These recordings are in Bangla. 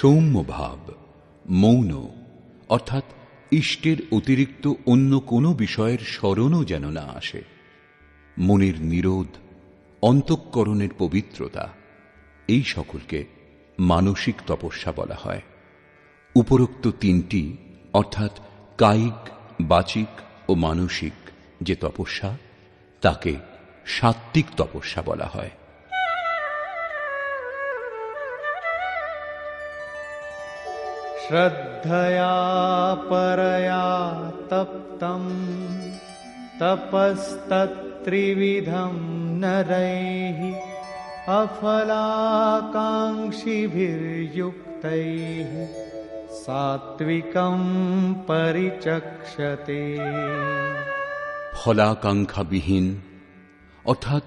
সৌম্য ভাব মৌন, অর্থাৎ ইষ্টের অতিরিক্ত অন্য কোনো বিষয়ের স্মরণও যেন না আসে। মনের নিরোধ, অন্তঃকরণের পবিত্রতা, এই সকলকে মানসিক তপস্যা বলা হয়। উপরোক্ত তিনটি, অর্থাৎ কায়িক, বাচিক ও মানসিক যে তপস্যা, তাকে সাত্ত্বিক তপস্যা বলা হয়। श्रद्धया परया तप्तम् तपस्तत्त्रिविधं नरैः अफलाकाङ्क्षिभिर्युक्तैः सात्विकं परिचक्षते ফলাকাঙ্ক্ষাবিহীন অর্থাৎ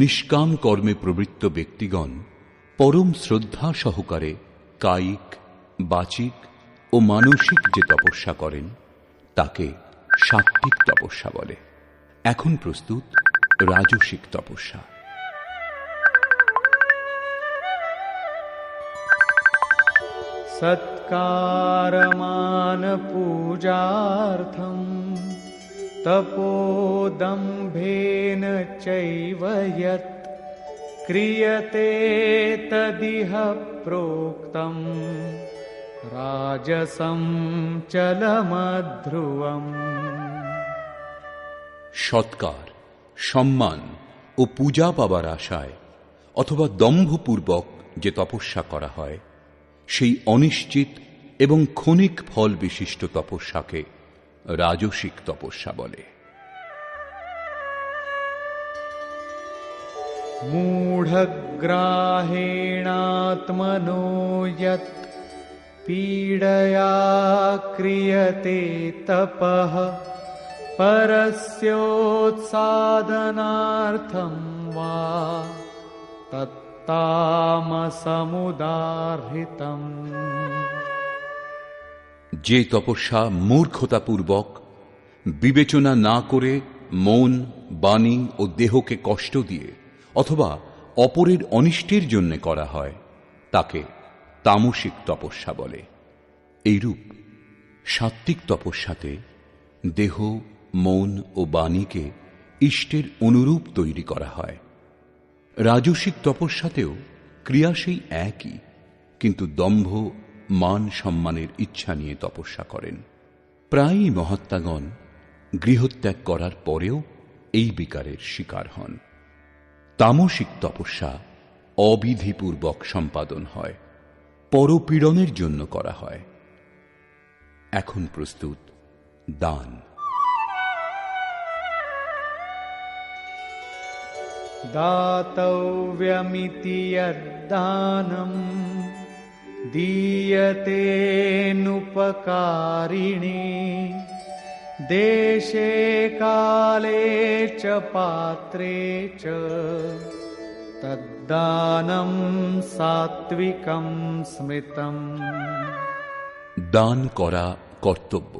নিষ্কাম কর্মে প্রবৃত্ত ব্যক্তিগণ পরম শ্রদ্ধা সহকারে কায়িক বাচিক ও মানসিক যে তপস্যা করেন তাকে সাত্ত্বিক তপস্যা বলে এখন প্রস্তুত রাজসিক তপস্যা सत्कारमानपूजार्थम् तपोदम्भेन चैव यत् क्रियते तदिह प्रोक्तम् রাজসম চলমধ্রুবম সৎকার সম্মান ও পূজা পাবার আশায় অথবা দম্ভপূর্বক যে তপস্যা করা হয় সেই অনিশ্চিত এবং ক্ষণিক ফল বিশিষ্ট তপস্যাকে রাজসিক তপস্যা বলে। মূঢ়গ্রাহেণাত্মনো पीडया क्रियते तपः परस्योत्सादनार्थं वा तत्तामसमुदाहृतम् যে তপস্যা মূর্খতাপূর্বক বিবেচনা না করে মন বাণী ও দেহকে কষ্ট দিয়ে অথবা অপরের অনিষ্টের জন্য করা হয় তাকে তামসিক তপস্যা বলে। এইরূপ সাত্ত্বিক তপস্যাতে দেহ, মন ও বাণীকে ইষ্টের অনুরূপ তৈরি করা হয়। রাজসিক তপস্যাতেও ক্রিয়া সেই একই, কিন্তু দম্ভ, মান সম্মানের ইচ্ছা নিয়ে তপস্যা করেন। প্রায়ই মহাত্মাগণ গৃহত্যাগ করার পরেও এই বিকারের শিকার হন। তামসিক তপস্যা অবিধিপূর্বক সম্পাদন হয়। পরপীড়নের জন্য করা হয়। এখন প্রস্তুত, দান। দাতব্যমিতি দানম দীয়তে নুপকারিণী। দেশে কালে চ পাত্রে চ। तद्दानं सात्विकं स्मृतम् দান করা কর্তব্য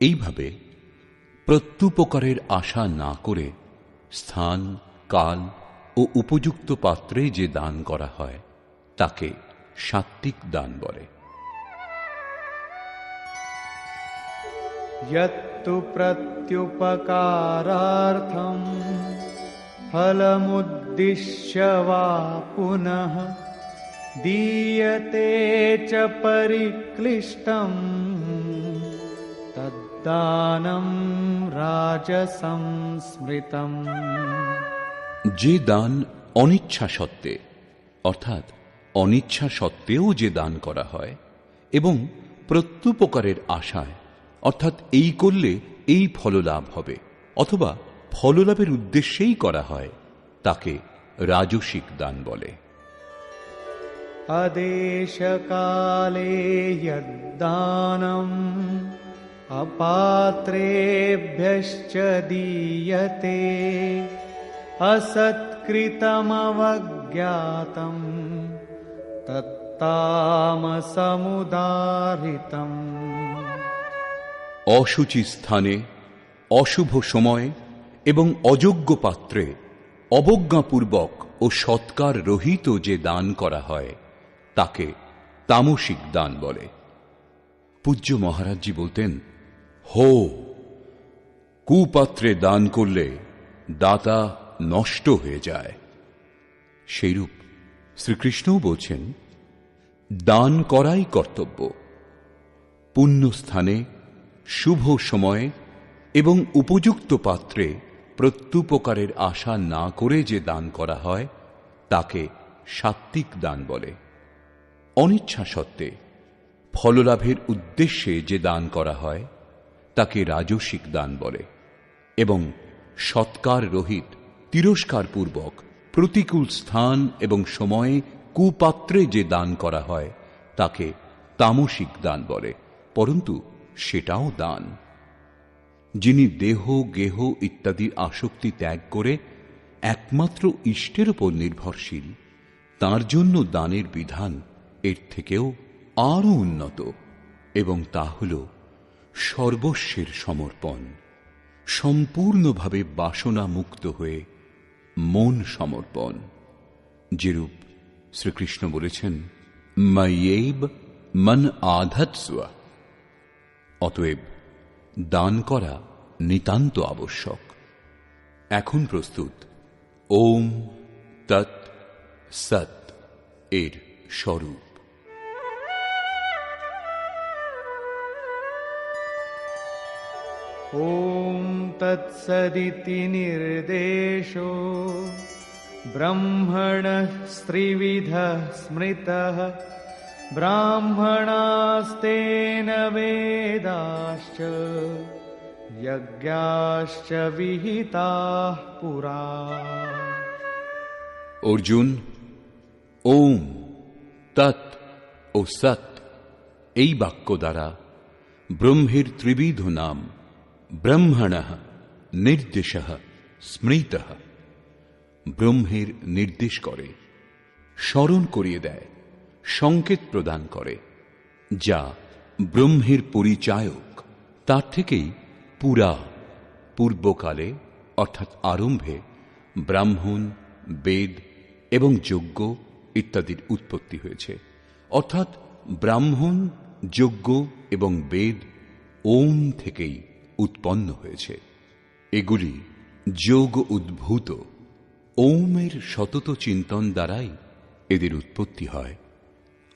এইভাবে প্রত্যুপকারের আশা না করে স্থান কাল ও উপযুক্ত পাত্রে যে দান করা হয় তাকে সাত্ত্বিক দান বলে यत्तु प्रत्युपकारार्थम् फलमुद्दिश्य वा पुनः दीयते च परिक्लिष्टम् तद्दानं राजसं स्मृतम् যে দান অনিচ্ছা সত্ত্বে অর্থাৎ অনিচ্ছা সত্ত্বেও যে দান করা হয় এবং প্রত্যুপকারের আশায় অর্থাৎ এই করলে এই ফললাভ হবে অথবা ফললাভের উদ্দেশ্যেই করা হয় তাকে রাজসিক দান বলে अदेशकाले यद्दानम् अपात्रेभ्यश्च दीयते असत्कृतमवज्ञातम् तत्तामसमुदाहृतम् অসুচি স্থানে অশুভ সময়ে এবং অযোগ্য পাত্রে অবজ্ঞাপূর্বক ও সৎকার রহিত যে দান করা হয়, তাকে তামসিক দান বলে। পূজ্য মহারাজজি বলতেন, হো, কুপাত্রে দান করলে দাতা নষ্ট হয়ে যায়। সেইরূপ শ্রীকৃষ্ণও বলছেন, দান করাই কর্তব্য। পুণ্যস্থানে, শুভ সময়ে এবং উপযুক্ত পাত্রে প্রত্যুপকারের আশা না করে যে দান করা হয়, তাকে সাত্ত্বিক দান বলে। অনিচ্ছা সত্ত্বে ফললাভের উদ্দেশ্যে যে দান করা হয়, তাকে রাজসিক দান বলে এবং সৎকার রহিত, তিরস্কারপূর্বক প্রতিকূল স্থান এবং সময়ে কুপাত্রে যে দান করা হয়, তাকে তামসিক দান বলে, পরন্তু সেটাও দান। যিনি দেহ, গেহ ইত্যাদির আসক্তি ত্যাগ করে একমাত্র ইষ্টের উপর নির্ভরশীল, তার জন্য দানের বিধান এর থেকেও আরও উন্নত এবং তা হল সর্বস্বের সমর্পণ, সম্পূর্ণভাবে বাসনা মুক্ত হয়ে মন সমর্পণ। যেরূপ শ্রীকৃষ্ণ বলেছেন, মাইয়েব মন আধাৎসুয়া অতএব দান করা নিতান্ত আবশ্যক এখন প্রস্তুত ওম তৎ সৎ এর স্বরূপ ॐ तत्सदिति निर्देशो ब्रह्मणः स्त्रिविधः स्मृतः ब्राह्मणास्तेन वेदाश्च यज्ञाश्च विहिताः पुरा অর্জুন ওম তৎ ও সৎ এই বাক্য দ্বারা ব্রহ্মের ত্রিবিধ নাম ব্রহ্মণ নির্দেশ স্মৃত ব্রহ্মের নির্দেশ করে স্মরণ করিয়ে দেয় সংকেত প্রদান করে, যা ব্রহ্মের পরিচায়ক, তার থেকেই পুরা, পূর্বকালে, অর্থাৎ আরম্ভে, ব্রাহ্মণ, বেদ এবং যজ্ঞ ইত্যাদির উৎপত্তি হয়েছে। অর্থাৎ ব্রাহ্মণ, যজ্ঞ এবং বেদ ওম থেকেই উৎপন্ন হয়েছে। এগুলি যোগ উদ্ভূত, ওমের সতত চিন্তন দ্বারাই এদের উৎপত্তি হয়।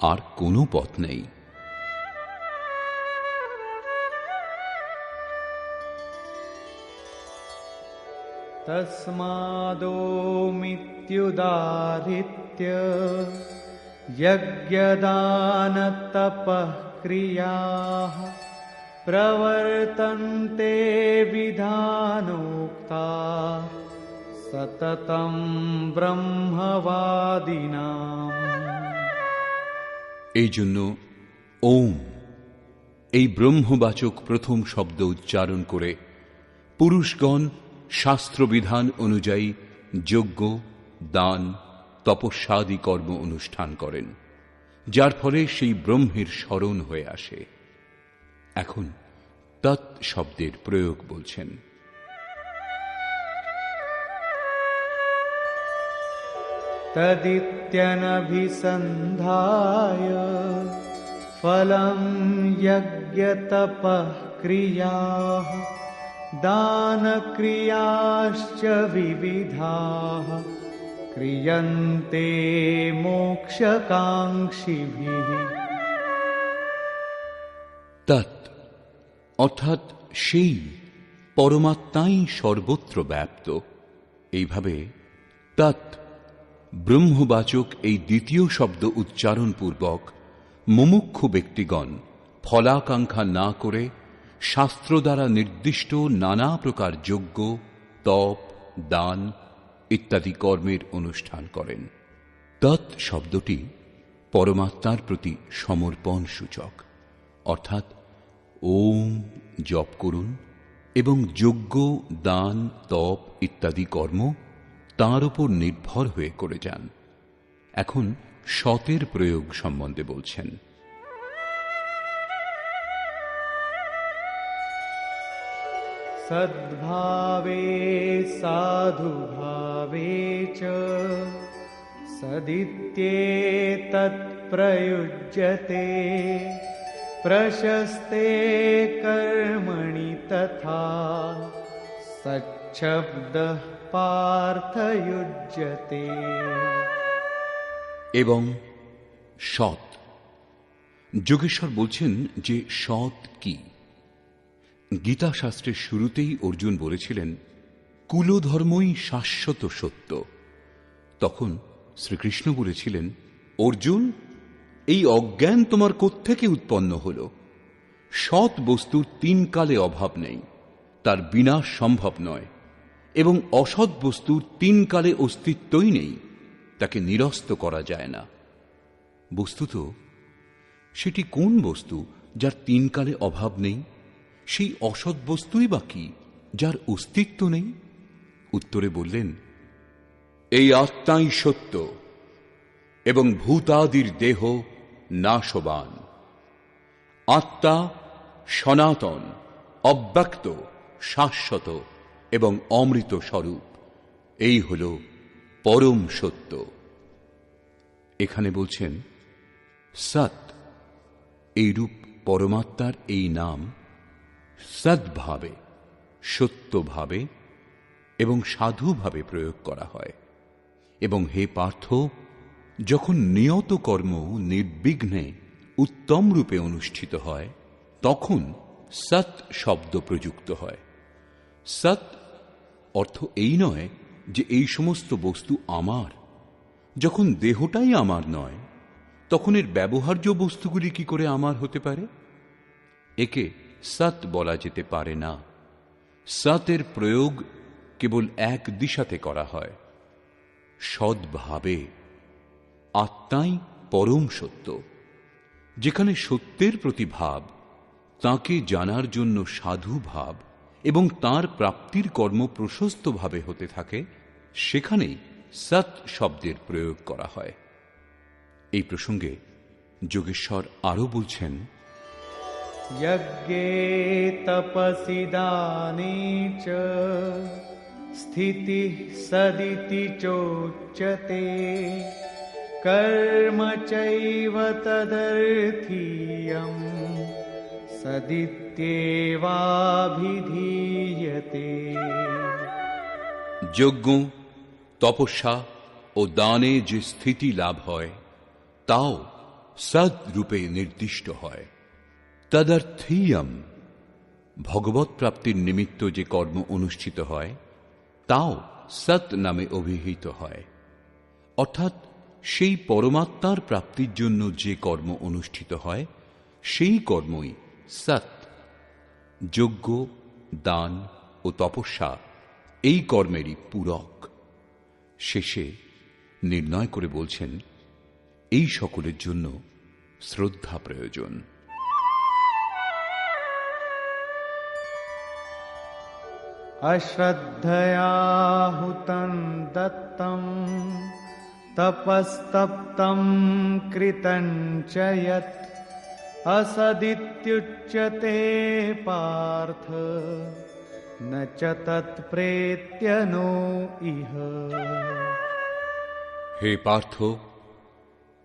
আর কোনো পথ নেই तस्मादोमित्युदाहृत्य यज्ञदानतपः क्रियाः प्रवर्तन्ते विधानोक्ता सततं ब्रह्मवादिनाम् এই জন্য ওম, এই ব্রহ্মবাচক প্রথম শব্দ উচ্চারণ করে পুরুষগণ শাস্ত্রবিধান অনুযায়ী যজ্ঞ, দান, তপস্যাদি কর্ম অনুষ্ঠান করেন, যার ফলে সেই ব্রহ্মের স্মরণ হয়ে আসে। এখন তৎ শব্দের প্রয়োগ বলছেন। तदित्यनभिसन्धाय फलं यज्ञतपः क्रियाः दानक्रियाश्च विविधाः क्रियन्ते मोक्षकाङ्क्षिभिः তৎ অর্থাৎ সেই পরমাত্মাই সর্বত্র ব্যাপ্ত এইভাবে তৎ ব্রহ্মবাচক এই দ্বিতীয় শব্দ উচ্চারণ পূর্বক মুমুক্ষু ব্যক্তিগণ ফলাকাঙ্ক্ষা না করে শাস্ত্র দ্বারা নির্দিষ্ট নানা প্রকার যজ্ঞ, তপ, দান ইত্যাদি কর্মের অনুষ্ঠান করেন। তৎ শব্দটি পরমাত্মার প্রতি সমর্পণ সূচক। অর্থাৎ ওম জপ করুন এবং যজ্ঞ, দান, তপ ইত্যাদি কর্ম তার উপর নির্ভর হয়ে করে যান। এখন সতের প্রয়োগ সম্বন্ধে বলছেন। সদ্ভাবে, সাধুভাবে চ সদিত্যেতৎপ্রয়ুজ্যতে প্রশস্তে কর্মণি তথা, সচ্ছব্দ পার্থয়ুজ্যতে এবং সৎ। যোগেশ্বর বলছেন যে সৎ কি? গীতা শাস্ত্রের শুরুতেই অর্জুন বলেছিলেন, কুলধর্মই শাশ্বত সত্য। তখন শ্রীকৃষ্ণ বলেছিলেন, অর্জুন, এই অজ্ঞান তোমার কোত্থেকে উৎপন্ন হল? সৎ বস্তুর তিন কালে অভাব নেই, তার বিনাশ সম্ভব নয়। এবং অসৎ বস্তুর তিনকালে অস্তিত্বই নেই, তাকে নিরস্ত করা যায় না। বস্তুত, সেটি কোন বস্তু যার তিনকালে অভাব নেই? সেই অসৎ বস্তুই বা কি যার অস্তিত্ব নেই? উত্তরে বললেন, এই আত্মাই সত্য এবং ভূতাদির দেহ নাশবান। আত্মা সনাতন, অব্যক্ত, শাশ্বত। এবং অমৃত স্বরূপ। এই হল পরম সত্য। এখানে বলছেন, সৎ, এই রূপ পরমাত্মার এই নাম, সদ্ভাবে, সত্যভাবে এবং সাধুভাবে প্রয়োগ করা হয়। এবং হে পার্থ, যখন নিয়ত কর্ম নির্বিঘ্নে উত্তম রূপে অনুষ্ঠিত হয়, তখন সৎ শব্দ প্রযুক্ত হয়। সৎ অর্থ এই নয় যে এই সমস্ত বস্তু আমার। যখন দেহটাই আমার নয়, তখন এর ব্যবহার্য বস্তুগুলি কি করে আমার হতে পারে? একে সৎ বলা যেতে পারে না। সতের প্রয়োগ কেবল এক দিশাতে করা হয়। সদ্ভাবে। আত্মাই পরম সত্য। যেখানে সত্যের প্রতি ভাব তাঁকে জানার জন্য সাধু ভাব। এবং তার প্রাপ্তির কর্ম প্রশস্তভাবে হতে থাকে, সেখানেই সৎ শব্দের প্রয়োগ করা হয়। এই প্রসঙ্গে যোগেশ্বর আরও বলছেন, যজ্ঞে চ, স্থিতি সদিতি চোচ্যতে, কর্ম চৈব তদর্থীয় যজ্ঞ, তপস্যা ও দানে যে স্থিতি লাভ হয়, তাও সদরূপে নির্দিষ্ট হয়। তদর্থিয়ম ভগবত প্রাপ্তির নিমিত্ত যে কর্ম অনুষ্ঠিত হয়, তাও সৎ নামে অভিহিত হয়। অর্থাৎ সেই পরমাত্মার প্রাপ্তির জন্য যে কর্ম অনুষ্ঠিত হয়, সেই কর্মই সৎ যজ্ঞ দান ও তপস্যা এই কর্মেরই পূরক শেষে নির্ণয় করে বলছেন এই সকলের জন্য শ্রদ্ধা প্রয়োজন अश्रद्धया हुतं दत्तं तपस्तप्तं कृतं च यत् असदित्युच्यते पार्थ न च तत्प्रेत्य नो इह হে পার্থ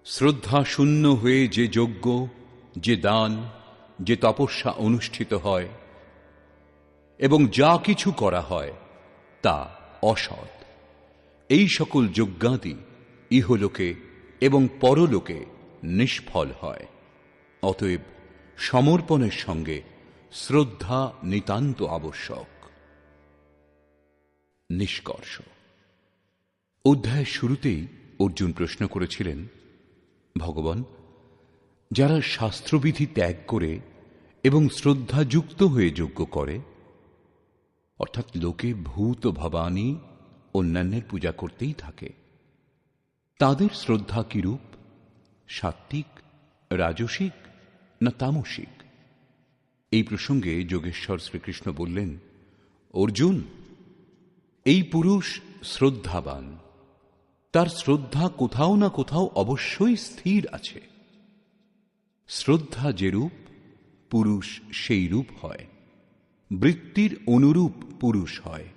শ্রদ্ধা শূন্য হয়ে যে যজ্ঞ যে দান যে তপস্যা অনুষ্ঠিত হয় এবং যা কিছু করা হয় তা অসৎ এই সকল যজ্ঞাদি ইহলোকে এবং পরলোকে নিষ্ফল হয় অতএব সমর্পণের সঙ্গে শ্রদ্ধা নিতান্ত আবশ্যক। নিষ্কর্ষ। অধ্যায়ের শুরুতেই অর্জুন প্রশ্ন করেছিলেন, ভগবান, যারা শাস্ত্রবিধি ত্যাগ করে এবং শ্রদ্ধাযুক্ত হয়ে যোগ্য করে, অর্থাৎ লোকে ভূত, ভবানী, অন্যান্যের পূজা করতেই থাকে, তাদের শ্রদ্ধা কিরূপ? সাত্ত্বিক, রাজসিক না তামসিক? এই প্রসঙ্গে যোগেশ্বর শ্রীকৃষ্ণ বললেন, অর্জুন, এই পুরুষ শ্রদ্ধাবান। তার শ্রদ্ধা কোথাও না কোথাও অবশ্যই স্থির আছে। শ্রদ্ধা যেরূপ, পুরুষ সেই রূপ হয়। বৃত্তির অনুরূপ পুরুষ হয়।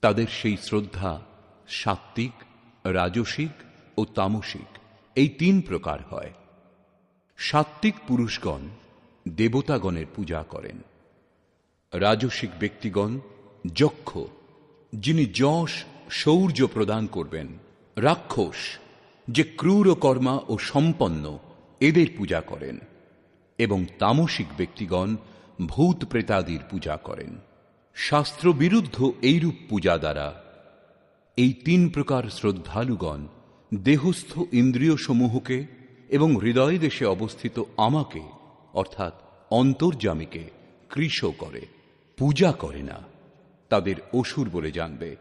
তাদের সেই শ্রদ্ধা সাত্ত্বিক, রাজসিক ও তামসিক, এই তিন প্রকার হয়। সাত্ত্বিক পুরুষগণ দেবতাগণের পূজা করেন। রাজসিক ব্যক্তিগণ যক্ষ, যিনি যশ, শৌর্য প্রদান করবেন, রাক্ষস, যে ক্রূর কর্মা ও সম্পন্ন, এদের পূজা করেন এবং তামসিক ব্যক্তিগণ ভূত প্রেতাদির পূজা করেন। শাস্ত্র বিরুদ্ধ এইরূপ পূজা দ্বারা এই তিন প্রকার শ্রদ্ধালুগণ দেহস্থ ইন্দ্রিয় সমূহকে এবং হৃদয় দেশে অবস্থিত আমাকে, অর্থাৎ অন্তর্জামীকে কৃষ করে, পূজা করে না, তাদের অসুর বলে জানবে।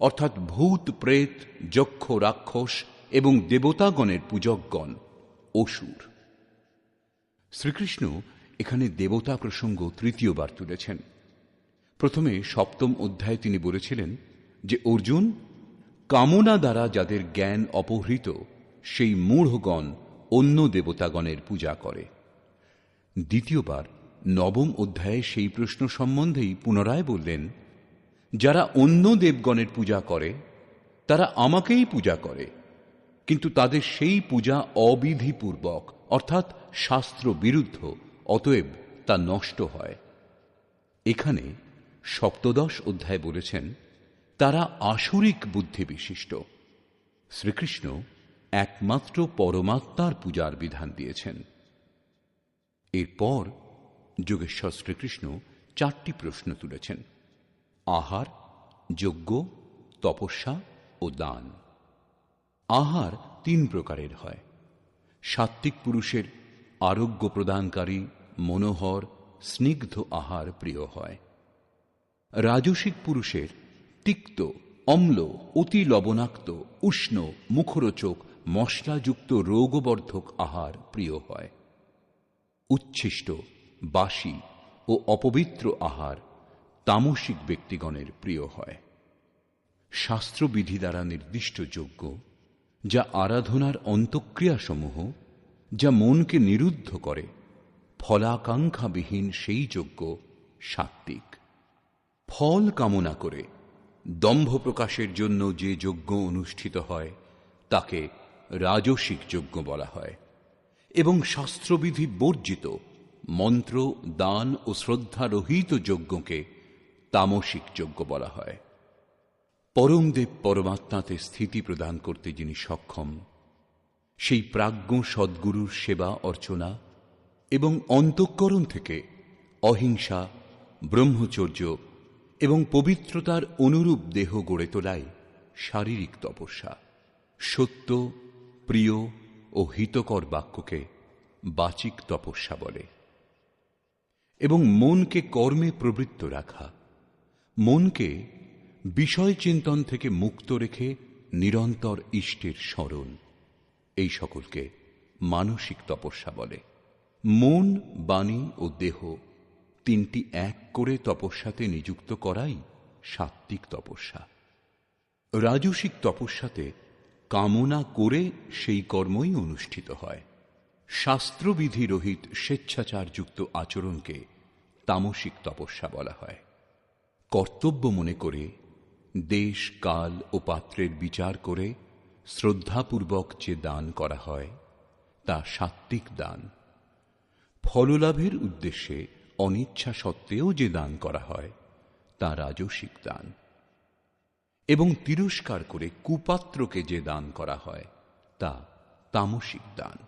অর্থাৎ ভূত, প্রেত, যক্ষ, রাক্ষস এবং দেবতাগণের পূজকগণ অসুর। শ্রীকৃষ্ণ এখানে দেবতা প্রসঙ্গ তৃতীয়বার তুলেছেন। প্রথমে সপ্তম অধ্যায়ে তিনি বলেছিলেন যে, অর্জুন, কামনা দ্বারা যাদের জ্ঞান অপহৃত, সেই মূঢ়গণ অন্য দেবতাগণের পূজা করে। দ্বিতীয়বার নবম অধ্যায়ে সেই প্রশ্ন সম্বন্ধেই পুনরায় বললেন, যারা অন্য দেবগণের পূজা করে, তারা আমাকেই পূজা করে। কিন্তু তাদের সেই পূজা অবিধিপূর্বক, অর্থাৎ শাস্ত্র বিরুদ্ধ অতএব তা নষ্ট হয়। এখানে সপ্তদশ অধ্যায় বলেছেন, তারা আসরিক বুদ্ধি বিশিষ্ট শ্রীকৃষ্ণ একমাত্র পরমাত্মার পূজার বিধান দিয়েছেন। এরপর যোগেশ্বর শ্রীকৃষ্ণ চারটি প্রশ্ন তুলেছেন। আহার, যজ্ঞ, তপস্যা ও দান। আহার তিন প্রকারের হয়। সাত্ত্বিক পুরুষের আরোগ্য প্রদানকারী, মনোহর, স্নিগ্ধ আহার প্রিয় হয়। রাজসিক পুরুষের তিক্ত, অম্ল, অতি লবণাক্ত, উষ্ণ, মুখরোচক মশলাযুক্ত রোগবর্ধক আহার প্রিয় হয়। উচ্ছিষ্ট, বাসি ও অপবিত্র আহার তামসিক ব্যক্তিগণের প্রিয় হয়। শাস্ত্রবিধি দ্বারা নির্দিষ্ট যোগ্য, যা আরাধনার অন্তক্রিয়াসমূহ, যা মনকে নিরুদ্ধ করে, ফলাকাঙ্ক্ষাবিহীন সেই যজ্ঞ সাত্ত্বিক। ফল কামনা করে দম্ভ প্রকাশের জন্য যে যজ্ঞ অনুষ্ঠিত হয়, তাকে রাজসিক যজ্ঞ বলা হয় এবং শাস্ত্রবিধি বর্জিত মন্ত্র, দান ও শ্রদ্ধারহিত যজ্ঞকে তামসিক যজ্ঞ বলা হয়। পরমদেব পরমাত্মাতে স্থিতি প্রদান করতে যিনি সক্ষম, সেই প্রাজ্ঞ সদ্গুরুর সেবা অর্চনা এবং অন্তঃকরণ থেকে অহিংসা, ব্রহ্মচর্য এবং পবিত্রতার অনুরূপ দেহ গড়ে তোলাই শারীরিক তপস্যা, সত্য প্রিয় ও হিতকর বাক্যকে বাচিক তপস্যা বলে। এবং মনকে কর্মে প্রবৃত্ত রাখা, মনকে বিষয় চিন্তন থেকে মুক্ত রেখে নিরন্তর ইষ্টের স্মরণ, এই সকলকে মানসিক তপস্যা বলে। মন, বাণী ও দেহ তিনটি এক করে তপস্যাতে নিযুক্ত করাই সাত্ত্বিক তপস্যা। রাজসিক তপস্যাতে কামনা করে সেই কর্মই অনুষ্ঠিত হয়। শাস্ত্রবিধি রহিত স্বেচ্ছাচারযুক্ত আচরণকে তামসিক তপস্যা বলা হয়। কর্তব্য মনে করে দেশ, কাল ও পাত্রের বিচার করে শ্রদ্ধাপূর্বক যে দান করা হয়, তা সাত্ত্বিক দান। ফললাভের উদ্দেশ্যে অনিচ্ছা সত্ত্বেও যে দান করা হয়, তা রাজসিক দান। এবং তিরস্কার করে কুপাত্রকে যে দান করা হয়, তা তামসিক দান।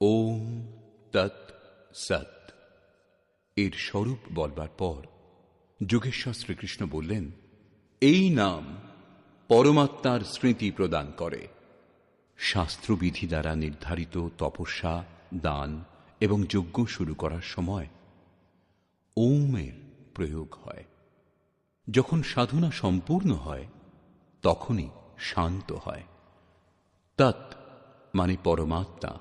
ওম তৎ সৎ। এর স্বরূপ বলবার পর যোগেশ্বর শ্রীকৃষ্ণ বললেন, এই নাম পরমাত্মার স্মৃতি প্রদান করে। শাস্ত্রবিধি দ্বারা নির্ধারিত তপস্যা, দান এবং যজ্ঞ শুরু করার সময় ওমের প্রয়োগ হয়। যখন সাধনা সম্পূর্ণ হয়, তখনই শান্ত হয়। তৎ মানে পরমাত্মা।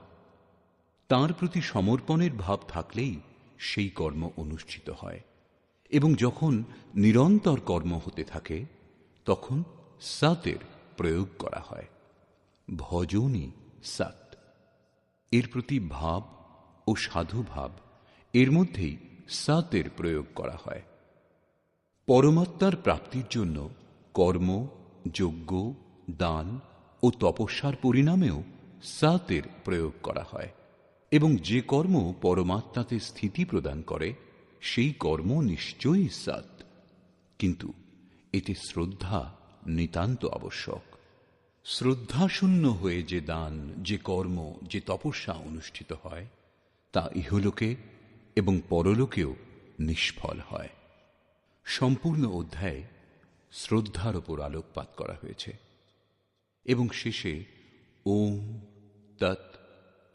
তার প্রতি সমর্পণের ভাব থাকলেই সেই কর্ম অনুষ্ঠিত হয় এবং যখন নিরন্তর কর্ম হতে থাকে, তখন সাতের প্রয়োগ করা হয়। ভজনই সাত এর প্রতি ভাব ও সাধুভাব এর মধ্যেই সাতের প্রয়োগ করা হয়। পরমাত্মার প্রাপ্তির জন্য কর্ম, যজ্ঞ, দান ও তপস্যার পরিণামেও সাতের প্রয়োগ করা হয় এবং যে কর্ম পরমাত্মাতে স্থিতি প্রদান করে, সেই কর্ম নিশ্চয়ই সাত। কিন্তু এতে শ্রদ্ধা নিতান্ত আবশ্যক। শ্রদ্ধাশূন্য হয়ে যে দান, যে কর্ম, যে তপস্যা অনুষ্ঠিত হয়, তা ইহলোকে এবং পরলোকেও নিষ্ফল হয়। সম্পূর্ণ অধ্যায়ে শ্রদ্ধার ওপর আলোকপাত করা হয়েছে। এবং শেষে ওম, তৎ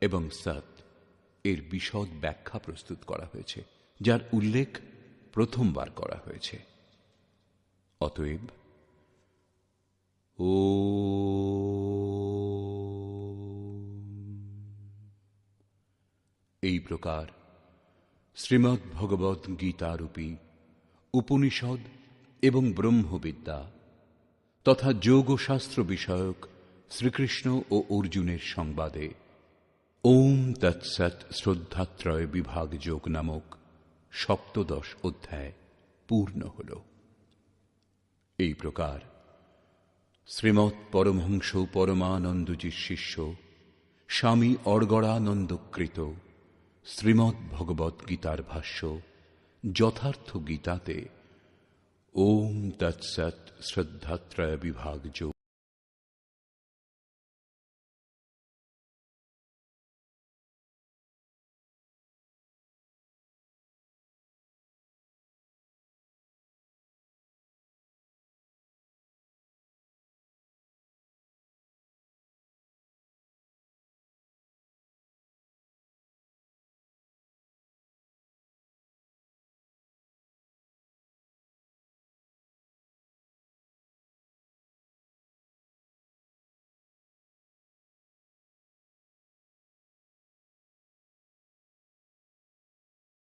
এবং সৎ এর বিশদ ব্যাখ্যা প্রস্তুত করা হয়েছে, যার উল্লেখ প্রথমবার করা হয়েছে। অতএব ও এই প্রকার শ্রীমদ্ ভগবদ গীতারূপী উপনিষদ এবং ব্রহ্মবিদ্যা তথা যোগশাস্ত্র বিষয়ক শ্রীকৃষ্ণ ও অর্জুনের সংবাদে। ওম তৎসৎ শ্রদ্ধাত্রয় বিভাগ যোগ নামক সপ্তদশ অধ্যায় পূর্ণ হল। এই প্রকার শ্রীমৎ পরমহংস পরমানন্দজির শিষ্য স্বামী অর্গড়ানন্দকৃত শ্রীমদ্ ভগবত গীতার ভাষ্য যথার্থ গীতাতে ওম তৎসৎ শ্রদ্ধাত্রয় বিভাগ যোগ